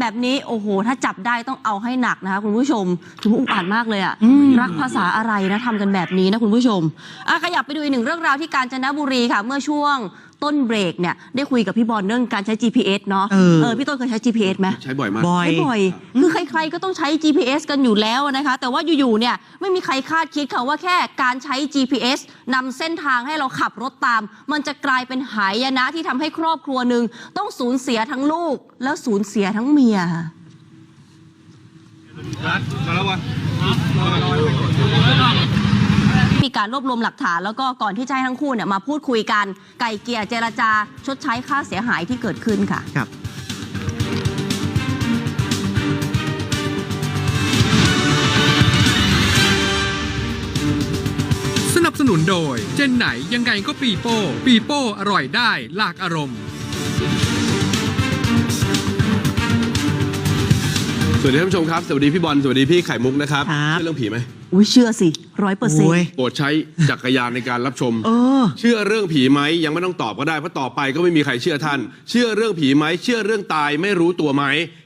แบบนี้โอ้โห ถ้าจับได้ต้องเอาให้หนักนะคะคุณผู้ชมถือว่าอุกอาจมากเลยอะอืมรักภาษาอะไรนะทำกันแบบนี้นะคุณผู้ชมอะขยับไปดูอีกหนึ่งเรื่องราวที่กาญจนบุรีค่ะ เมื่อช่วง ต้นเบรกเนี่ยได้คุยกับพี่บอลเรื่องการใช้ GPS เนาะเออ พี่ต้นเคยใช้ GPS ไหม ใช้บ่อยมาก บ่อย ไม่บ่อย คือใครๆ ก็ต้องใช้ GPS กันอยู่แล้วนะคะ แต่ว่าอยู่ๆ เนี่ยไม่มีใครคาดคิดค่ะว่าแค่การใช้ GPS นำเส้นทางให้เราขับรถตาม มันจะกลายเป็นหายนะที่ทำให้ครอบครัวหนึ่งต้องสูญเสียทั้งลูก แล้วสูญเสียทั้งเมียค่ะ มาแล้ววะ มีการรวบรวมหลักฐานแล้วก็ก่อนที่จะให้ทั้งคู่เนี่ยมาพูดคุยกันไก่เกลี่ยเจรจาชดใช้ค่าเสียหายที่เกิดขึ้นค่ะ ครับ สนับสนุนโดย เจนไหนยังไงก็ปีโป้ ปีโป้อร่อยได้หลากอารมณ์ สวัสดีท่านผู้ชมครับ สวัสดีพี่บอล สวัสดีพี่ไข่มุกนะครับครับ เชื่อเรื่องผีไหม อุ้ยเชื่อสิ ร้อยเปอร์เซ็นโอ้ยต์ โปรดใช้จักรยานในการรับชม เออ เชื่อเรื่องผีไหมยังไม่ต้องตอบก็ได้เพราะต่อไปก็ไม่มีใครเชื่อท่าน เชื่อเรื่องผีไหมเชื่อเรื่องตายไม่รู้ตัวไหม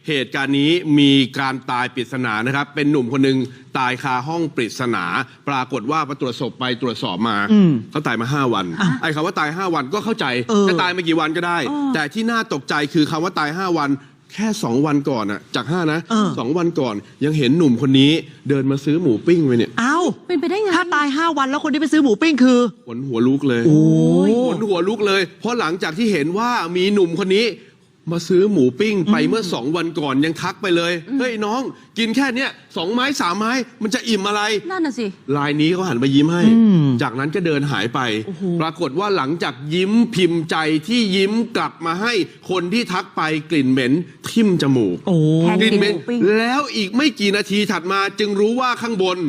เหตุการณ์นี้มีการตายปริศนานะครับ เป็นหนุ่มคนหนึ่งตายคาห้องปริศนา ปรากฏว่าพอตรวจศพไปตรวจสอบมาอืมเขาตายมา 5 วันไอ้คำว่าตาย 5 วันก็เข้าใจเออ จะตายมากี่วันก็ได้ แต่ที่น่าตกใจคือคำว่าตาย 5 วันแค่ 2 วันก่อนอะจาก 5 นะเออ สองวันก่อนยังเห็นหนุ่มคนนี้เดินมาซื้อหมูปิ้งไปเนี่ยเอ้า เป็นไปได้ไง ถ้าตาย5วันแล้วคนที่ไปซื้อหมูปิ้งคือ ขนหัวลุกเลยโอ้ยขนหัวลุกเลย เพราะหลังจากที่เห็นว่ามีหนุ่มคนนี้ มาซื้อหมูปิ้งไปเมื่อสองวันก่อนยังทักไปเลย เฮ้ยน้อง กินแค่เนี้ยสองไม้สามไม้มันจะอิ่มอะไร นั่นน่ะสิ ลายนี้เขาหันไปยิ้มให้อืมจากนั้นก็เดินหายไป ปรากฏว่าหลังจากยิ้มพิมพ์ใจที่ยิ้มกลับมาให้คนที่ทักไปกลิ่นเหม็นทิ่มจมูกโอ้แทนกลิ่นเหม็นหมูปิ้งแล้วอีกไม่กี่นาทีถัดมาจึงรู้ว่าข้างบน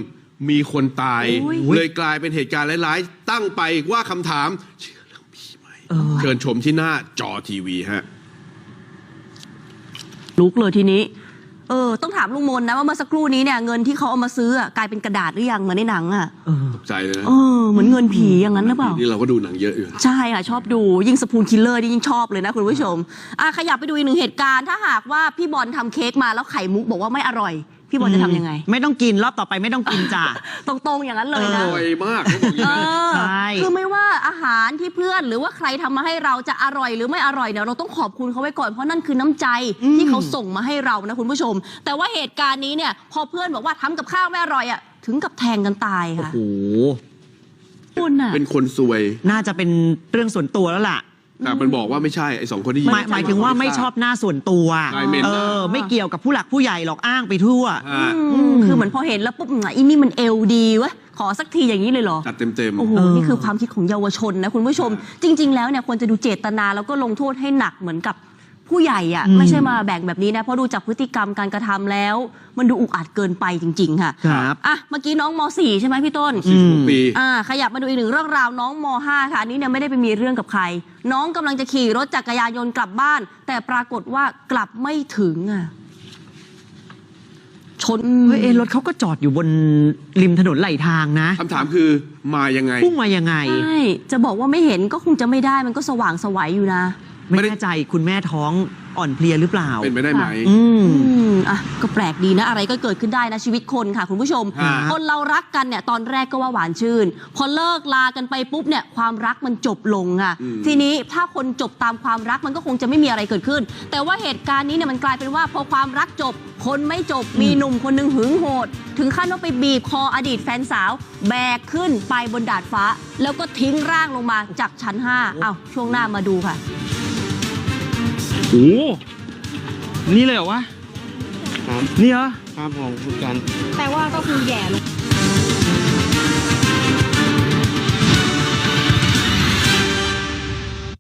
มีคนตายโอ้ยเลยกลายเป็นเหตุการณ์ร้ายๆ ตั้งไปว่าคำถามเชื่อเรื่องผีไหมเออเชิญชมที่หน้าจอทีวีฮะ ลุกเลยทีนี้ เออ ต้องถามลุงมนนะว่าเมื่อสักครู่นี้เนี่ยเงินที่เขาเอามาซื้ออะกลายเป็นกระดาษหรือยังเหมือนในหนังอะเออตกใจเลยนะเออเหมือนเงินผีอย่างนั้นหรือเปล่า นี่เราก็ดูหนังเยอะอยู่ ใช่ค่ะชอบดูยิ่งสปูนคิลเลอร์นี่ยิ่งชอบเลยนะคุณผู้ชมอะขยับไปดูอีกหนึ่งเหตุการณ์ ถ้าหากว่าพี่บอลทำเค้กมาแล้วไข่มุกบอกว่าไม่อร่อย พี่บอลจะทำยังไง ไม่ต้องกินรอบต่อไปไม่ต้องกินจ้ะ ตรงๆอย่างนั้นเลยนะอร่อยมากเขาบอกอย่างเอนี้นะอใช่ คือไม่ว่าอาหารที่เพื่อนหรือว่าใครทำมาให้เราจะอร่อยหรือไม่อร่อยเนี่ยเราต้องขอบคุณเขาไว้ก่อนเพราะนั่นคือน้ำใจที่เขาส่งมาให้เรานะคุณผู้ชม แต่ว่าเหตุการณ์นี้เนี่ย พอเพื่อนบอกว่าทำกับข้าวไม่อร่อยอะถึงกับแทงกันตายค่ะโอ้คุณอะ เป็นคนซวย น่าจะเป็นเรื่องส่วนตัวแล้วล่ะ แต่มันบอกว่าไม่ใช่ไอ้สองคนที่หมายหมายถึงว่าไม่ชอบหน้าส่วนตัวใช่เหม็นเอนะอไม่เกี่ยวกับผู้หลักผู้ใหญ่หรอกอ้างไปทั่ว อ่าอืมคือเหมือนพอเห็นแล้วปุ๊บอะอีนี่มันเอลดีเวะขอสักทีอย่างนี้เลยเหรอ จัดเต็มโอ้โหเออนี่คือความคิดของเยาวชนนะคุณผู้ชม จริง ๆ แล้วเนี่ยควรจะดูเจตนาแล้วก็ลงโทษให้หนักเหมือนกับ ผู้ใหญ่อะอืมไม่ใช่มาแบ่งแบบนี้นะเพราะดูจากพฤติกรรมการกระทำแล้ว มันดูอุกอาจเกินไปจริง ๆ ค่ะครับอะเมื่อกี้น้องม .4 ใช่ไหมพี่ต้นๆสิบหกปีอ่าขยับมาดูอีกหนึ่งเรื่องราวน้องม .5 ค่ะอันนี้เนี่ยไม่ได้ไปมีเรื่องกับใคร น้องกำลังจะขี่รถจักรยานยนต์กลับบ้าน แต่ปรากฏว่ากลับไม่ถึงอะชนเฮ้ยเอะรถเขาก็จอดอยู่บนริมถนนไหลทางนะคำถามคือมายังไงพุ่งมายังไงใช่จะบอกว่าไม่เห็นก็คงจะไม่ได้มันก็สว่างสวัยอยู่นะ ไม่ไม่ได้แน่ใจคุณแม่ท้องอ่อนเพลียหรือเปล่า เป็นไปได้ไหมอืมอืมอะก็แปลกดีนะ อะไรก็เกิดขึ้นได้นะชีวิตคนค่ะ คุณผู้ชมครับคนเรารักกันเนี่ยตอนแรกก็ว่าหวานชื่น พอเลิกลากันไปปุ๊บเนี่ยความรักมันจบลงอะ อืม ทีนี้ถ้าคนจบตามความรักมันก็คงจะไม่มีอะไรเกิดขึ้น แต่ว่าเหตุการณ์นี้เนี่ยมันกลายเป็นว่าพอความรักจบ คนไม่จบมีหนุ่มคนหนึงหึงโหด ถึงขั้นว่าไปบีบคออดีตแฟนสาว แบกขึ้นไปบนดาดฟ้า แล้วก็ทิ้งร่างลงมาจากชั้น5เอ้าช่วงหน้ามาดูค่ะ โอ้โหนี่เลยเหรอวะครับนี่เหรอครับผมคุณกันแปลว่าก็คือแย่ลง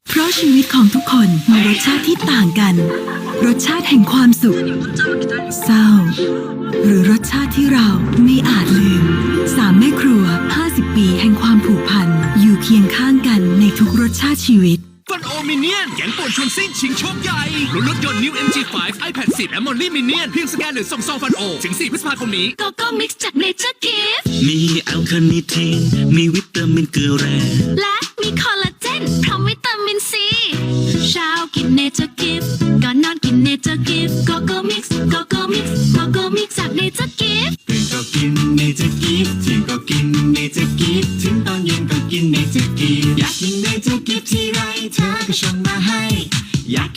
เพราะชีวิตของทุกคนมีรสชาติที่ต่างกัน รสชาติแห่งความสุข เศร้า หรือรสชาติที่เราไม่อาจลืมสามแม่ครัว 50 ปีแห่งความผูกพัน อยู่เคียงข้างกันในทุกรสชาติชีวิต ฟันโอมิเนียนแก๊งป่วนชวนซิ่งชิงโชคใหญ่ลุ้นรถยนต์ New MG5 iPad 10 และมอลลี่มิเนียนเพียงสแกนหรือส่งซองฟันโอ ถึง 4 พฤษภาคมนี้โกโก้มิกซ์จากเนเจอร์กิฟมีแอลคาเนิทีนมีวิตามินเกลือแร่และมีคอลลาเจนพร้อมวิตามินซีเช้ากินเนเจอร์กิฟก่อนนอนกินเนเจอ Nature Gift โกโก้มิกซ์โกโก้มิกซ์โกโก้มิกซ์จาก Nature Gift ตื่นก็กินเนเจอร์กิฟเที่ยงก็กินเนเจอร์กิฟถึงตอนเย็นก็กินเนเจอร์กิฟอยากกินเนเจอร์กิฟ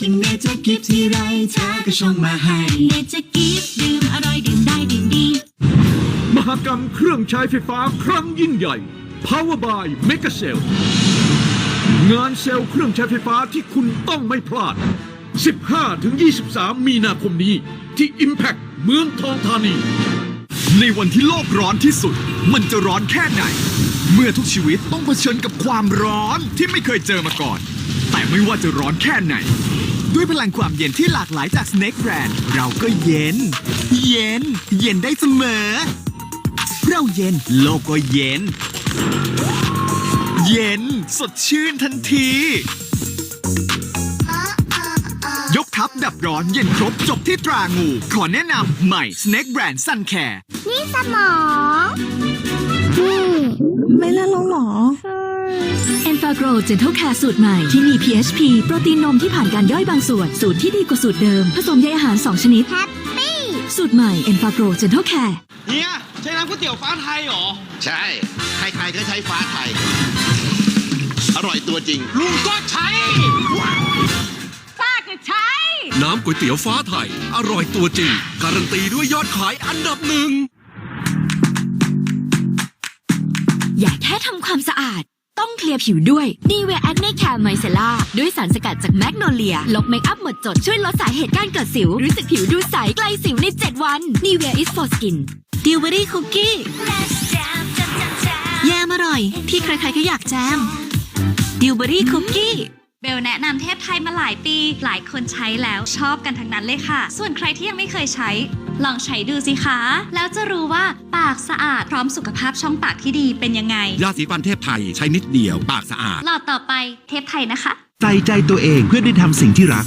อยากกินเนเจอร์กิฟที่ไรเธอก็ชงมาให้ Nature Gift ดื่มอร่อยดื่มได้ดื่มดี มหกรรมเครื่องใช้ไฟฟ้าครั้งยิ่งใหญ่ Power by Mega Cell งานเซลล์เครื่องใช้ไฟฟ้าที่คุณต้องไม่พลาด 15-23 มีนาคมนี้ ที่ Impact เมืองทองธานี ในวันที่โลกร้อนที่สุด มันจะร้อนแค่ไหน เมื่อทุกชีวิตต้องเผชิญกับความร้อนที่ไม่เคยเจอมาก่อน แต่ไม่ว่าจะร้อนแค่ไหน ด้วยพลังความเย็นที่หลากหลายจาก Snake Brand เราก็เย็น เย็น เย็นได้เสมอ เราเย็นโลกก็เย็น เย็นสดชื่นทันที ยกทัพดับร้อนเย็นครบจบที่ตรางู ขอแนะนำใหม่ Snake Brand Sun Care นี่สมองนี่ไม่เล่นแล้วหรอ e n f a g r o Gentle Care สูตรใหม่ที่มี PHP โปรตีนนมที่ผ่านการย่อยบางส่วน สูตรที่ดีกว่าสูตรเดิม ผสมใยอาหาร 2 ชนิด แฮปปี้ สูตรใหม่ e n f a g r o Gentle Care เฮียใช้น้ำก๋วยเตี๋ยวฟ้าไทยเหรอ ใช่ ใครๆก็ใช้ฟ้าไทย อร่อยตัวจริง ลุงก็ใช้ ป้าก็ใช้ น้ำก๋วยเตี๋ยวฟ้าไทย อร่อยตัวจริง การันตีด้วยยอดขายอันดับหนึ่ง อย่าแค่ทำความสะอาด ต้องเคลียร์ผิวด้วย n i v e a Acne Care Micellar ด้วยสารสกัดจากแมกโนเลีย ลบเมคอัพหมดจดช่วยลดสาเหตุการเกิดสิว รู้สึกผิวดูใสไกลสิวใน 7 วัน n i v e a is for skin d i l b e r r y Cookie แยมอร่อย ที่ใครๆก็อยากแจม d i l b e r r y Cookie เบลแนะนำเทพไทยมาหลายปี หลายคนใช้แล้วชอบกันทั้งนั้นเลยค่ะ ส่วนใครที่ยังไม่เคยใช้ ลองใช้ดูสิคะ แล้วจะรู้ว่าปากสะอาดพร้อมสุขภาพช่องปากที่ดีเป็นยังไง ยาสีฟันเทพไทยใช้นิดเดียวปากสะอาด หลอดต่อไปเทพไทยนะคะ ใส่ใจตัวเองเพื่อได้ทำสิ่งที่รัก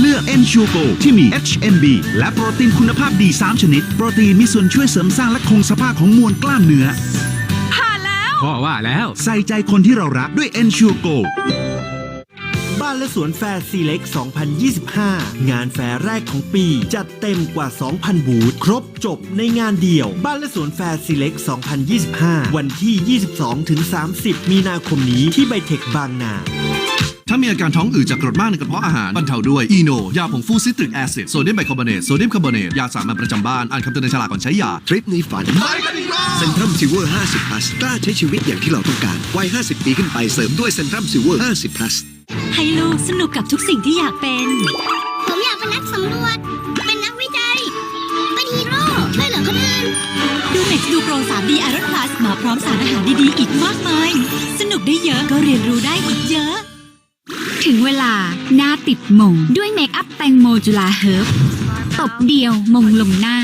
เลือก e n s u r e Go ที่มี HMB และโปรตีนคุณภาพดี 3 ชนิด โปรตีนมีส่วนช่วยเสริมสร้างและคงสภาพของมวลกล้ามเนื้อพ่อว่าแล้ว ใส่ใจคนที่เรารักด้วย e n s u r e Go บ้านและสวนแฟร์ซีเล็ก 2025 งานแฟร์แรกของปี จัดเต็มกว่า 2,000 บูธ ครบจบในงานเดียว บ้านและสวนแฟร์ซีเล็ก 2025 วันที่ 22-30 มีนาคมนี้ที่ไบเทคบางนาถ้ามีอาการท้องอืดจากกรดมากในกระเพาะอาหารบรรเทาด้วย อีโน ยาผงฟูซิตริกแอซิดโซเดียมไบคาร์บอเนตโซเดียมคาร์บอเนตยาสามัญประจำบ้าน อ่านคำเตือนในฉลากก่อนใช้ยา ทริปนี้ฝันเซนทรัมซิลเวอร์ 50 plus กล้าใช้ชีวิตอย่างที่เราต้องการวัย 50 ปีขึ้นไปเสริมด้วยเซนทรัมซิลเวอร์ 50 plus ให้ลูกสนุกกับทุกสิ่งที่อยากเป็น ผมอยากเป็นนักสำรวจ เป็นนักวิจัย เป็นฮีโร่ ช่วยเหลือคนอื่น ดู Next ดู Pro 3D Iron Plus มาพร้อมสารอาหารดี ๆ อีกมากมาย สนุกได้เยอะก็เรียนรู้ได้อีกเยอะ ถึงเวลาหน้าติดมงด้วยเมคอัพแตงโมจุลาเฮิร์บตบเดียวมงลงหน้า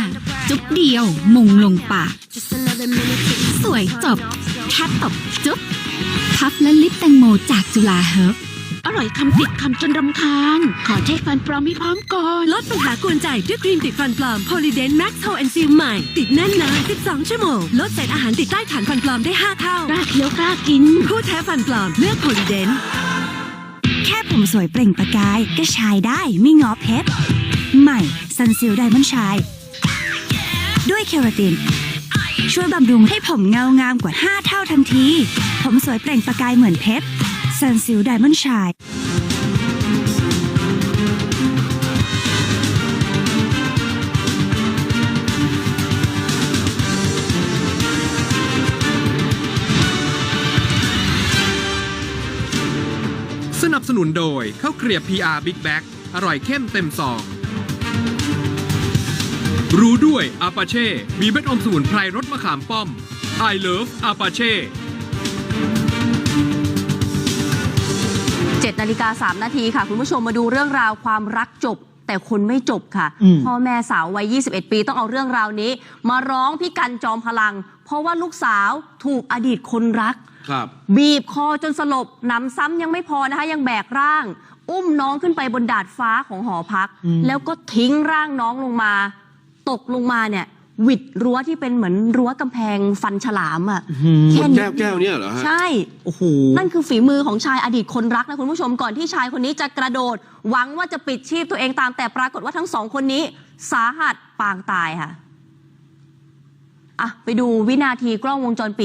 จุ๊บเดียวมงลงปาก สวยจบแค่ตบจุ๊บพับและลิปแตงโมจากจุลาเฮิร์บ อร่อยคำติดคำจนรำคาญ ขอเทคฟันปลอมให้พร้อมก่อน ลดปัญหากวนใจด้วยครีมติดฟันปลอมโพลีเดนแม็กซ์โฮเอนซิลใหม่ ติดแน่นนาน 12 ชั่วโมง ลดเศษอาหารติดใต้ฐานฟันปลอมได้ 5 เท่ากล้าเคี้ยวกล้ากิน ผู้แท้ฟันปลอมเลือกโพลีเดนแค่ผมสวยเปล่งประกาย ก็ชายได้ไม่งอเพชรใหม่ซันซิลไดมอนชาย ด้วยเคราตินช่วยบำรุงให้ผมเงางามกว่า 5 เท่าทันที ผมสวยเปล่งประกายเหมือนเพชร ซันซิลไดมอนชายสนับสนุนโดยข้าวเกรียบ PR Big Bag อร่อยเข้มเต็มซอง รู้ด้วยอาปาเช่ มีเม็ดอมสมุนไพรรสมะขามป้อม I love อาปาเช่ 7นาฬิกา3นาทีค่ะ คุณผู้ชมมาดูเรื่องราวความรักจบ แต่คนไม่จบค่ะอืมพ่อแม่สาววัย 21 ปีต้องเอาเรื่องราวนี้ มาร้องพี่กันจอมพลัง เพราะว่าลูกสาวถูกอดีตคนรักครับบีบคอจนสลบหนำซ้ำยังไม่พอนะคะ ยังแบกร่าง อุ้มน้องขึ้นไปบนดาดฟ้าของหอพัก แล้วก็ทิ้งร่างน้องลงมา ตกลงมาเนี่ย หวิดรั้วที่เป็นเหมือนรั้วกำแพงฟันฉลามอะขแค่วดนี้แก้วแก้วเนี่ยเหรอฮะใช่โอ้โหนั่นคือฝีมือของชายอดีตคนรักนะคุณผู้ชมก่อนที่ชายคนนี้จะกระโดด หวังว่าจะปิดชีพตัวเองตามแต่ปรากฏว่าทั้งสองคนนี้ สาหัสปางตายค่ะอะไปดูวินาทีกล้องวงจรปิด